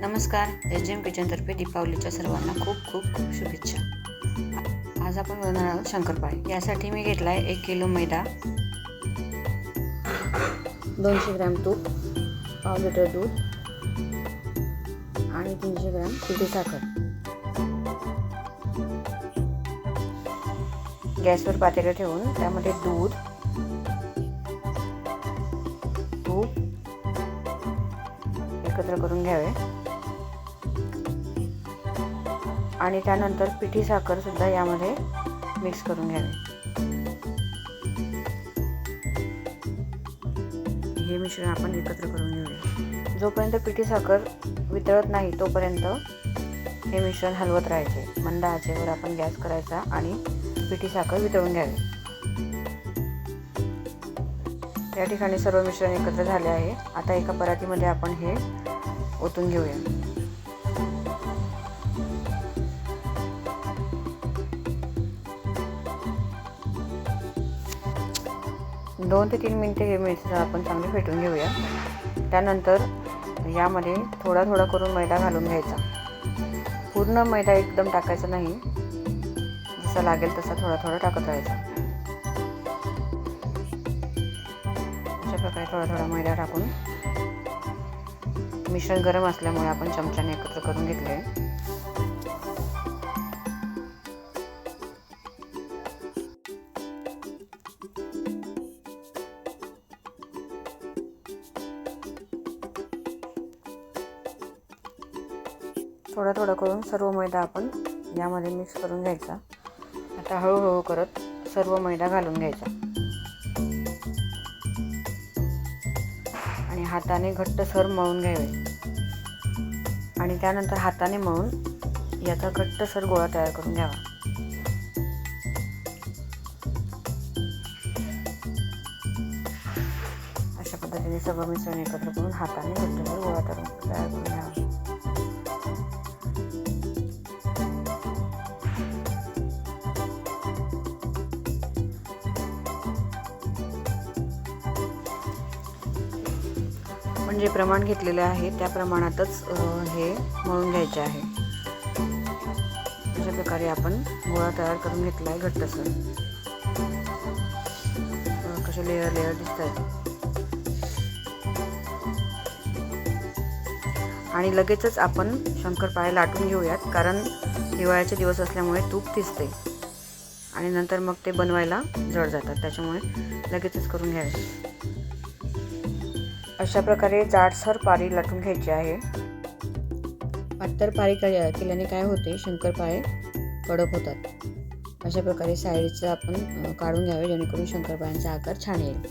नमस्कार H G M किचनतर्फे दीपावलीच्या सर्वांना खूप खूप खूप शुभेच्छा. आज आपण बनवणार आहोत शंकरपाळी. यासाठी मी घेतला आहे एक किलो मैदा दोनशे ग्रॅम तूप पाव लिटर दूध आणि तीनशे ग्रॅम पिठी साखर. गॅसवर पातेलं ठेवून त्यामध्ये दूध तूप एकत्र करून घ्यावे. आणि त्यानंतर पिठी साखरसुद्धा यामध्ये मिक्स करून घ्यावे. हे मिश्रण आपण एकत्र करून घेऊया. जोपर्यंत पिठी साखर वितळत नाही तोपर्यंत हे मिश्रण हलवत राहायचे. मंद आचेवर आपण गॅस करायचा आणि पिठी साखर वितळून घ्यावी. या ठिकाणी सर्व मिश्रण एकत्र झाले आहे. आता एका परातीमध्ये आपण हे ओतून घेऊया. दोन ते तीन मिनटे हे मिश्रण आपण चांगले फेटून घेऊया. त्यानंतर यामध्ये थोडा थोडा करून मैदा घालून घ्यायचा. पूर्ण मैदा एकदम टाकायचा नाही. जसा लागेल तसा थोडा थोडा टाकत राहायचा. अशा प्रकारे थोडा थोडा मैदा टाकून मिश्रण गरम असल्यामुळे आपण चमच्याने एकत्र करून घेतले थोडा थोडा करून सर्व मैदा आपण यामध्ये मिक्स करून घ्यायचा. आता हळूहळू करत सर्व मैदा घालून घ्यायचा. आणि हाताने घट्ट सर मळून घ्यावे. आणि त्यानंतर हाताने मळून याचा घट्ट सर गोळा तयार करून घ्यावा. अशा पद्धतीने सगळं मिश्रण एकत्र करून हाताने घट्टसर गोळा तयार तयार करून घ्यावा. आपण जे प्रमाण घेतलेले आहे त्या प्रमाणातच हे मळून घ्यायचे आहे. अशा प्रकारे आपण गोळा तयार करून घेतला आहे घट्टसर कसे लेअर लेअर दिसत आहेत आणि लगेचच आपण शंकरपाळे लाटून घेऊयात कारण हिवाळ्याचे दिवस असल्यामुळे तूप दिसते. आणि नंतर मग ते बनवायला जड जातात त्याच्यामुळे लगेचच करून घ्यावे. अशा प्रकारे जाडसर पारी लाटून घ्यायची आहे. पातळ पारी केल्याने काय होते? शंकरपाळे कडक होतात. अशा प्रकारे साईडचं आपण काढून घ्यावे जेणेकरून शंकरपाळ्यांचा आकार छान येईल.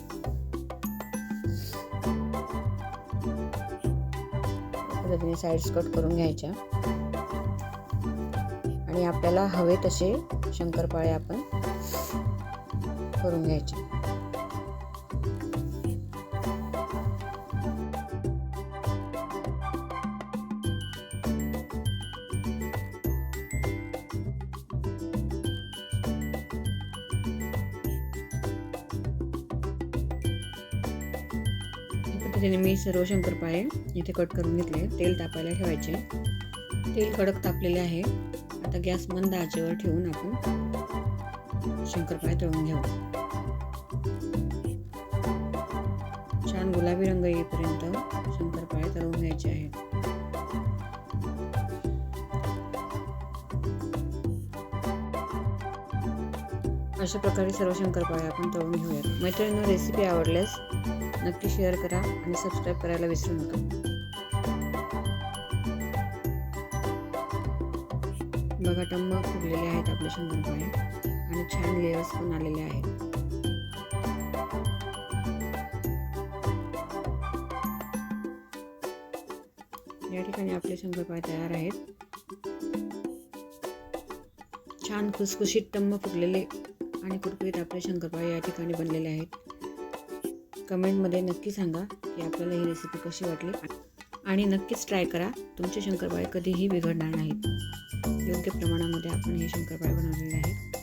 पद्धतीने साईड्स कट करून घ्यायच्या. आणि आपल्याला हवे तसे शंकरपाळे आपण करून घ्यायचे. पद्धतीने मी सर्व शंकरपाळे इथे कट करून घेतले. तेल तापायला ठेवायचे. तेल कडक तापलेले आहे. आता गॅस मंद आचेवर ठेवून आपण शंकरपाळे तळून घेऊ. छान गुलाबी रंग येईपर्यंत शंकरपाळे तळून घ्यायचे आहेत. अशा प्रकारे सर्व शंकरपाळे आपण तळून घेऊयात. मैत्रिणींना रेसिपी आवडल्यास नक्की शेअर करा आणि सबस्क्राईब करायला विसरू नका. बघा टम्म फुगलेले आहेत आपले शंकरपाळे आणि छान लेअर्स पण आलेले आहेत. या ठिकाणी आपले शंकरपाळे तयार आहेत. छान खुसखुशीत टम्म फुगलेले आणि कुरकुरीत आपले शंकरपाळे या ठिकाणी बनलेले आहेत. कमेंटमध्ये नक्की सांगा की आपल्याला ही रेसिपी कशी वाटली? आणि नक्कीच ट्राय करा. तुमचे शंकरपाळे कधीही बिघडणार नाहीत. योग्य प्रमाणामध्ये आपण हे शंकरपाळे बनवलेले आहेत.